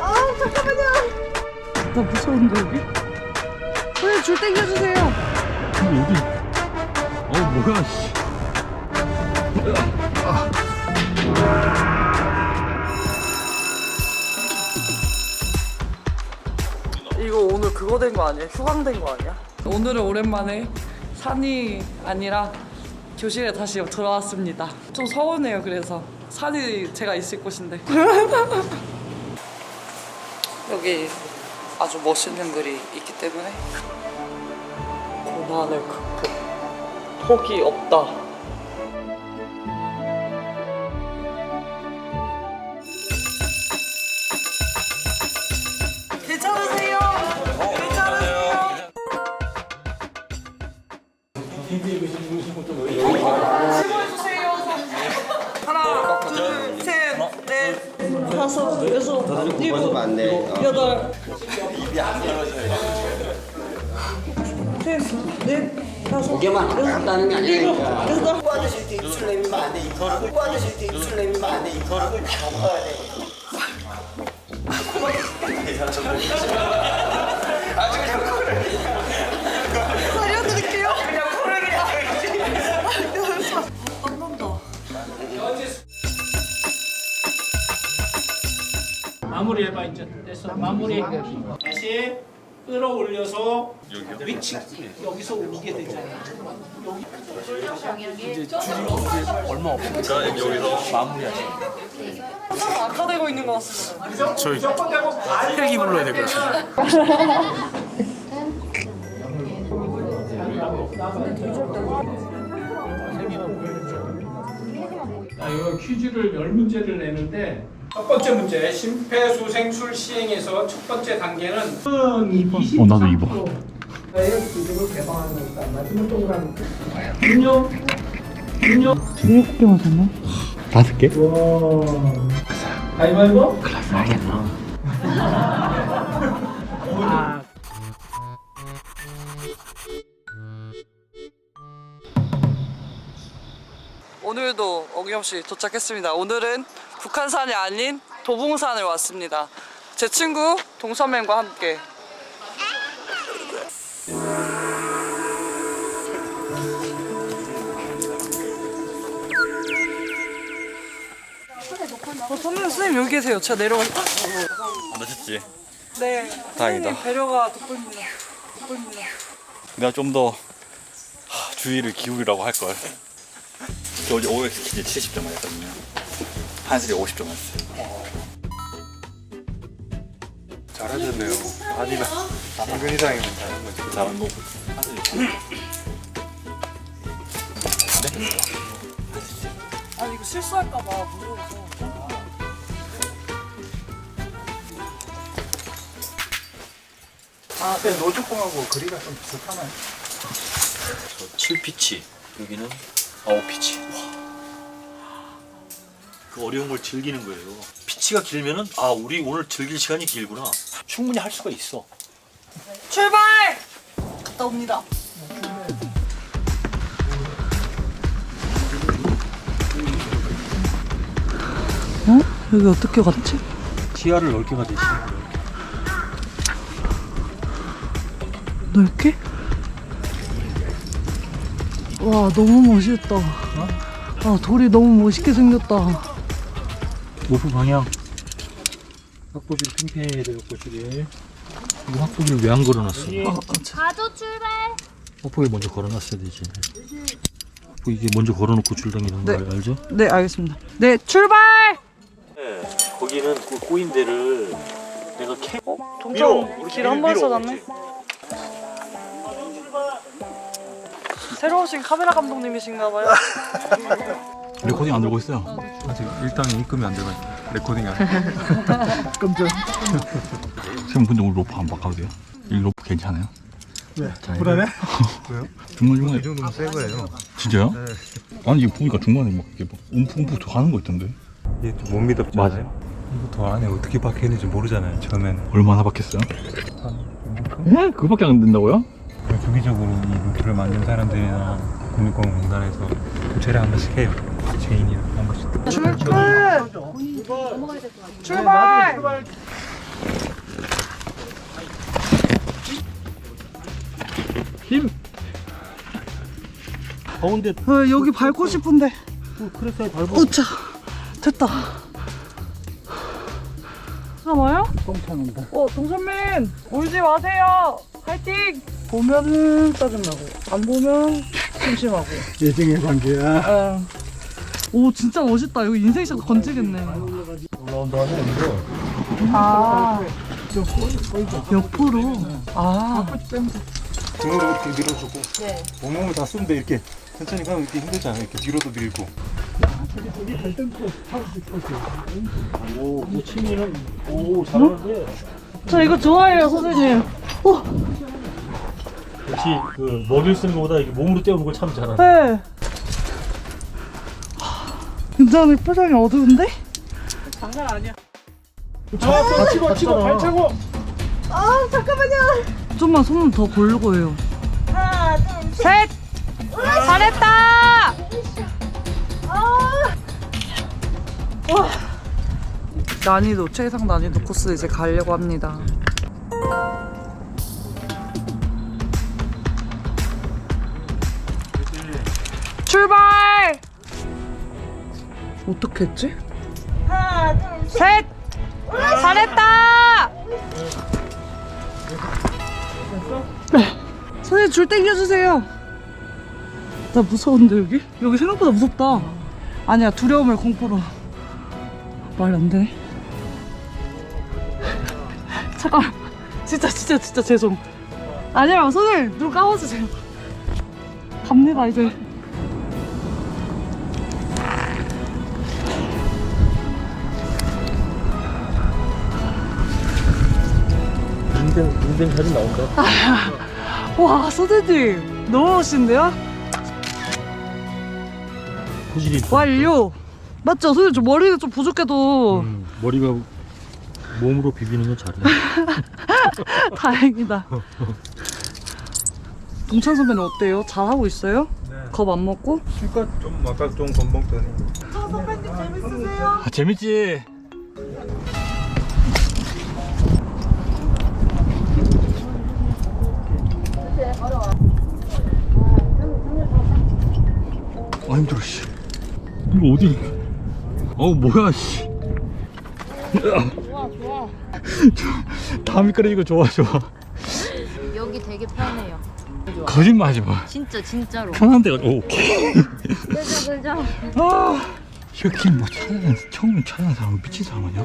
아 잠깐만요. 나 무서운데 여기? 선생님 줄 당겨주세요. 여기 어 뭐야 씨 이거 오늘 그거 된 거 아니야? 휴강된 거 아니야? 오늘은 오랜만에 산이 아니라 교실에 다시 들어왔습니다. 좀 서운해요. 그래서 산이 제가 있을 곳인데. 여기 아주 멋있는 글이 있기 때문에 고난을 극복 폭이 없다. 다섯, 여섯, 일곱, 여덟. 셋, 넷, 다섯, 고개만 한다는 게 일곱, 아니니까. 여덟. 아저씨 뒤 입술 내밀면 안 돼. 이거를 아저씨 뒤 입술 내밀면 안 돼. 이거를 잡아야 돼. 살려드릴 마무리 다시 끌어올려서 위치 여기서 오게 되잖아 항상 악화되고 있는 것 같습니다. 헬기 불러야 될 것 같아 자, 이거 퀴즈를 열 문제를 내는데 첫 번째 문제 심폐소생술 시행에서 첫 번째 단계는 어 나도 2번. 의 기술을 개방하는 것이다. 마지막 동그라미 균형 균형 일곱 개 맞았나? 다섯 개? 와. 가위바위보? 오늘도 어김없이 도착했습니다. 오늘은 북한산이 아닌 도봉산을 왔습니다. 제 친구 동서맨과 함께 어, 선생님, 선생님 여기 계세요. 제가 내려갈까? 맞았지 네. 다행이다. 선생님 배려가 돋보입니다. 돋보입니다. 내가 좀 더 주의를 기울이라고 할걸 저 어제 OX 퀴즈 70점 맞았거든요 한슬이 50점 맞았어요 잘하셨네요. 아니나 당근 이상이면 잘한 거지. 잘한 거고 한슬이 아니 이거 실수할까봐 무서워서. 아, 근데 노주공하고 거리가 좀 비슷하나요? 7피치 여기는 9피치 그 어려운 걸 즐기는 거예요 피치가 길면은 아 우리 오늘 즐길 시간이 길구나 충분히 할 수가 있어 출발! 갔다 옵니다. 어? 여기 어떻게 갔지? 지하를 넓게 있어 넓게? 와 너무 멋있다. 아 돌이 너무 멋있게 생겼다. 오프 방향 확보실 팽팽해야 될 것이지 이거 확보기를 왜 안 걸어놨어 아, 참. 가도 출발. 확보기 먼저 걸어놨어야 되지 확보 이게 먼저 걸어놓고 줄당기는 거 네. 알죠? 네 알겠습니다. 네 출발! 네 거기는 그 꼬인 데를 내가 캐 어? 동전 길 한 번 써놨네. 새로 오신 카메라 감독님이신가 봐요. 레코딩 안 들고 있어요 아직 일당이 입금이 안 있어요. 레코딩이 안 돼. 깜짝. 선생님 근데 오늘 로프 안 바꿔도 돼요? 이 로프 괜찮아요? 네. 불안해? 중간중간에 이 정도면 새 거예요. 진짜요? 아니 이거 보니까 중간에 막 이게 막 움푹움푹 하는 거 있던데 이게 좀못 믿었잖아요. 이거 더 안에 어떻게 박혀있는지 모르잖아요. 처음에는. 얼마나 박혔어요? 예? 그거밖에 안 된다고요? 주기적으로 이 루트를 만든 사람들이나 국립공원 공단에서 교체를 한 번씩 해요. 제인이랑 한 번씩. 출발! 출발! 힘! 가운데 어, 여기 밟고 싶은데. 크레스에 밟아. 우차 됐다. 잠깐만요. 똥 차는다. 어 동선민 울지 마세요. 파이팅. 보면은 짜증나고 안 보면 심심하고. 예정의 관계야. 에. 오 진짜 멋있다. 이거 인생샷 건지겠네. 올라온다 하네, 이거. 아 옆으로. 아 등으로 이렇게 밀어주고. 온몸을 다 쓰는데 이렇게 천천히 가면 이렇게 힘들잖아. 이렇게 뒤로도 밀고. 오, 무치미는, 오, 잘하는데. 저 이거 좋아해요 선생님. 역시, 그, 먹일 쓰는 것보다 이게 몸으로 때우는 걸 참 잘하네. 네. 굉장히 표정이 어두운데? 같이 치고, 발 차고! 아 잠깐만요. 좀만 손더 걸고 해요. 하나, 둘, 셋. 잘했다. 와. 난이도 최상 난이도 코스 이제 가려고 합니다. 출발! 어떻게 했지? 하나, 둘, 셋! 잘했다! 선생님 줄 땡겨주세요. 나 무서운데 여기? 여기 생각보다 무섭다. 아니야 두려움을 공포로. 말 안 되네. 잠깐. 진짜 진짜 진짜 죄송. 아니야 선생님 눈 감아주세요. 갑니다 이제. 인생, 인생 사진 나온다. 와 선생님 너무 멋있는데요? 소질이. 완료. 맞죠 선생님 저 머리가 좀 부족해도 음, 머리가 몸으로 비비는 건 잘해. 다행이다. 동찬 선배는 어때요? 잘하고 있어요? 겁 안 먹고? 그러니까 좀 아까 좀 건방 떠니. 아, 재밌지? 아 힘들어 씨. 이거 어디? 어 뭐야 씨. 좋아 좋아 다 미끄러지고 좋아 좋아. 여기 되게 편해요 거짓말하지 마. 진짜 진짜로 편한 데가 오, 오케이. 그죠 그죠 아 이렇게 뭐 찾아낸 처음 찾아낸 사람 미친 사람 아니야?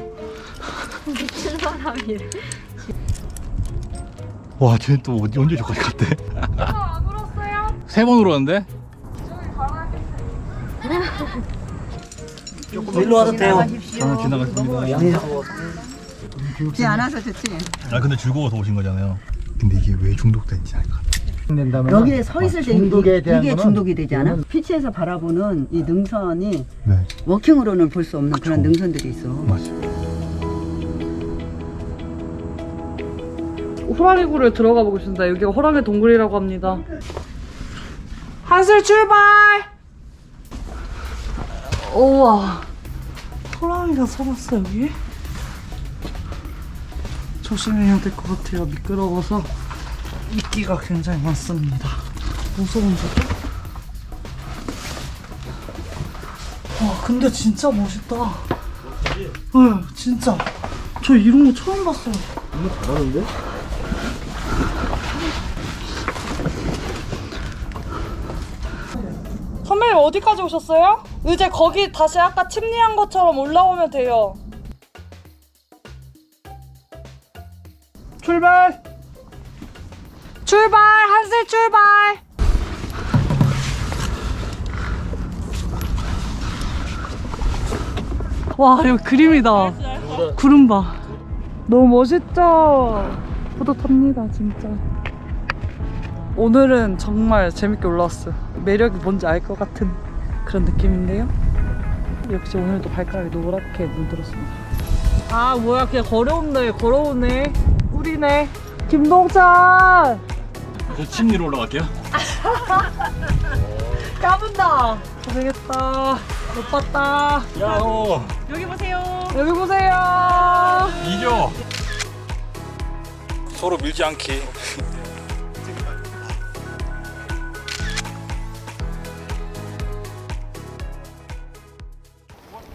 미친 사람이래 와 쟤는 또 어디 언제 저까지 갔대? 안 울었어요? 세 번 울었는데? 일로 와도 돼요. 저는 지나갔습니다. 지 않아서 좋지. 아 근데 즐거워서 오신 거잖아요. 근데 이게 왜 중독된지 알 것 같아. 여기에 서 있을 때 중독에 이게, 대한 이게 거는 중독이 되지 않아? 피치에서 바라보는 이 능선이 네 워킹으로는 볼 수 없는 그런 능선들이 있어. 맞아. 호랑이 굴에 들어가 보겠습니다. 여기가 호랑이 동굴이라고 합니다. 한슬 출발! 우와. 호랑이가 살았어, 여기? 조심해야 될 것 같아요. 미끄러워서 이끼가 굉장히 많습니다. 무서운데도? 와, 근데 진짜 멋있다. 응, 진짜. 저 이런 거 처음 봤어요. 선배님 어디까지 오셨어요? 이제 거기 다시 아까 침리한 것처럼 올라오면 돼요. 출발! 출발! 한세 출발! 와 여기 그림이다. 구름 봐. 너무 멋있죠? 뿌듯합니다 진짜. 오늘은 정말 재밌게 올라왔어요. 매력이 뭔지 알 것 같은 그런 느낌인데요. 역시 오늘도 발가락이 노랗게 물들었습니다. 아 뭐야 그냥 걸어오네 걸어오네 꿀이네 김동찬 저 침리로 올라갈게요. 까분다. 고생했다. 못 봤다. 야너 여기 보세요. 여기 보세요. 이겨 서로 밀지 않기.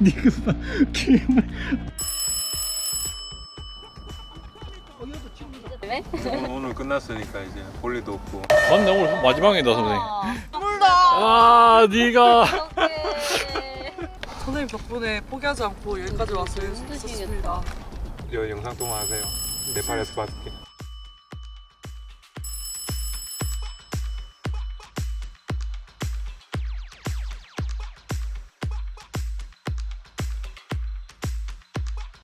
니가 게임을 오늘 끝났으니까 이제 볼 일도 없고. 맞네 오늘 마지막이다 선생님. 아 니가. 선생님 덕분에 포기하지 않고 여기까지 와서 있었습니다. 여 영상 통화하세요. 네팔에서 받을게